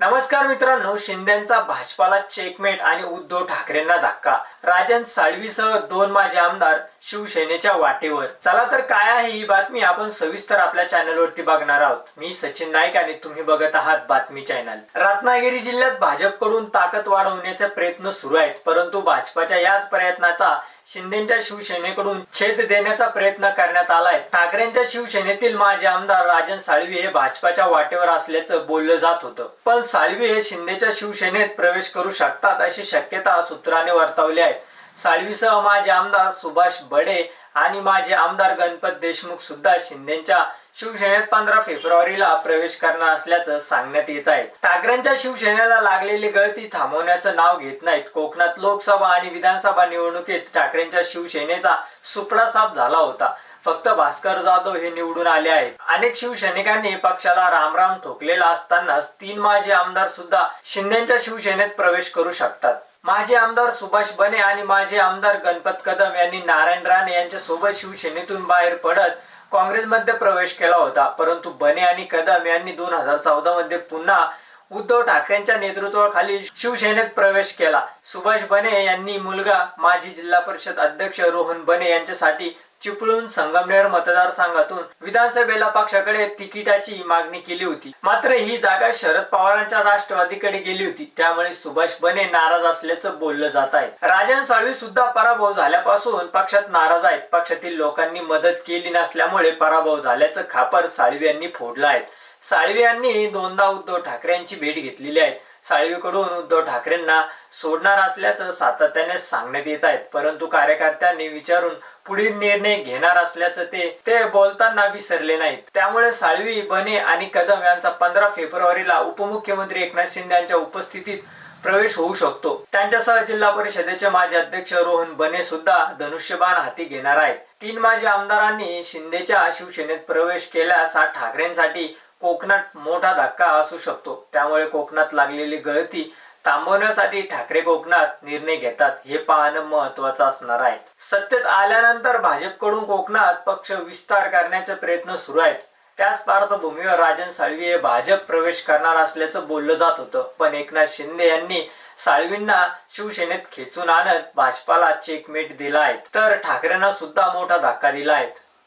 नमस्कार मित्रांनो शिंदेचा भाजपाला चेकमेट आणि उद्धव ठाकरेंना धक्का. राजन साळवीसह दोन माजी आमदार शिवसेनेच्या वाटेवर. चला तर काय आहे ही बातमी आपण सविस्तर आपल्या चॅनलवरती बघणार आहोत. मी सचिन नाईक आणि तुम्ही बघत आहात बातमी चॅनल रत्नागिरी जिल्ह्यात भाजपकडून ताकद वाढवण्याचे प्रयत्न सुरू आहेत परंतु भाजपाच्या याच प्रयत्नाचा शिंदेच्या शिवसेनेकडून छेद देण्याचा प्रयत्न करण्यात आलाय. ठाकरेंच्या शिवसेनेतील माजी आमदार राजन साळवी हे भाजपाच्या वाटेवर असल्याचं बोललं जात होतं. पण साळवी हे शिंदेच्या शिवसेनेत प्रवेश करू शकतात अशी शक्यता सूत्राने वर्तवली आहे. साळवीसह माजी आमदार सुभाष बडे आणि माजी आमदार गणपत देशमुख सुद्धा शिंदेच्या शिवसेनेत पंधरा फेब्रुवारीला प्रवेश करणार असल्याचं सांगण्यात येत आहे. ठाकरेंच्या शिवसेनेला लागलेली गळती थांबवण्याचं नाव घेत नाहीत. कोकणात लोकसभा आणि विधानसभा निवडणुकीत ठाकरेंच्या शिवसेनेचा सुपडा साफ झाला होता. फक्त भास्कर जाधव हे निवडून आले आहेत. अनेक शिवसैनिकांनी पक्षाला रामराम ठोकलेला असतानाच तीन माजी आमदार सुद्धा शिंदेच्या शिवसेनेत प्रवेश करू शकतात. माजी आमदार सुभाष बने आणि माजी आमदार गणपत कदम यांनी नारायण राणे यांच्या सोबत शिवसेनेतून बाहेर पडत काँग्रेसमध्ये प्रवेश केला होता. परंतु बने आणि कदम यांनी दोन हजार चौदा मध्ये पुन्हा उद्धव ठाकरेंच्या नेतृत्वाखाली शिवसेनेत प्रवेश केला. सुभाष बने यांनी मुलगा माजी जिल्हा परिषद अध्यक्ष रोहन बने यांच्यासाठी चिपळूण संगमनेर मतदारसंघातून विधानसभेला पक्षाकडे तिकिटाची मागणी केली होती. मात्र ही जागा शरद पवारांच्या राष्ट्रवादीकडे गेली होती. त्यामुळे सुभाष बने नाराज असल्याचं बोललं जात आहे. राजन साळवी सुद्धा पराभव झाल्यापासून पक्षात नाराज आहेत. पक्षातील लोकांनी मदत केली नसल्यामुळे पराभव झाल्याचं खापर साळवी यांनी फोडलं आहे. साळवी यांनी दोनदा उद्धव ठाकरे यांची भेट घेतलेली आहे. साळवीकडून उद्धव ठाकरेंना सोडणार असल्याचं सातत्याने सांगण्यात येत आहेत. परंतु कार्यकर्त्यांनी विचारून पुढील निर्णय घेणार असल्याचं ते ते बोलताना विसरले नाहीत. त्यामुळे साळवी बने आणि कदम यांचा पंधरा फेब्रुवारीला उपमुख्यमंत्री एकनाथ शिंदे यांच्या उपस्थितीत प्रवेश होऊ शकतो. त्यांच्यासह जिल्हा परिषदेचे माजी अध्यक्ष रोहन बने सुद्धा धनुष्यबाण हाती घेणार आहेत. तीन माजी आमदारांनी शिंदेच्या शिवसेनेत प्रवेश केल्यास हा ठाकरेंसाठी कोकणात मोठा धक्का असू शकतो. त्यामुळे कोकणात लागलेली गळती थांबवण्यासाठी ठाकरे कोकणात निर्णय घेतात. हे पाहणं महत्वाचं असणार आहे. सत्तेत आल्यानंतर भाजपकडून कोकणात पक्ष विस्तार करण्याचे प्रयत्न सुरू आहेत. त्याच पार्श्वभूमीवर राजन साळवी हे भाजप प्रवेश करणार असल्याचं बोललं जात होतं. पण एकनाथ शिंदे यांनी साळवींना शिवसेनेत खेचून आणत भाजपाला चेकमेट दिला आहे. तर ठाकरेंना सुद्धा मोठा धक्का दिला आहे.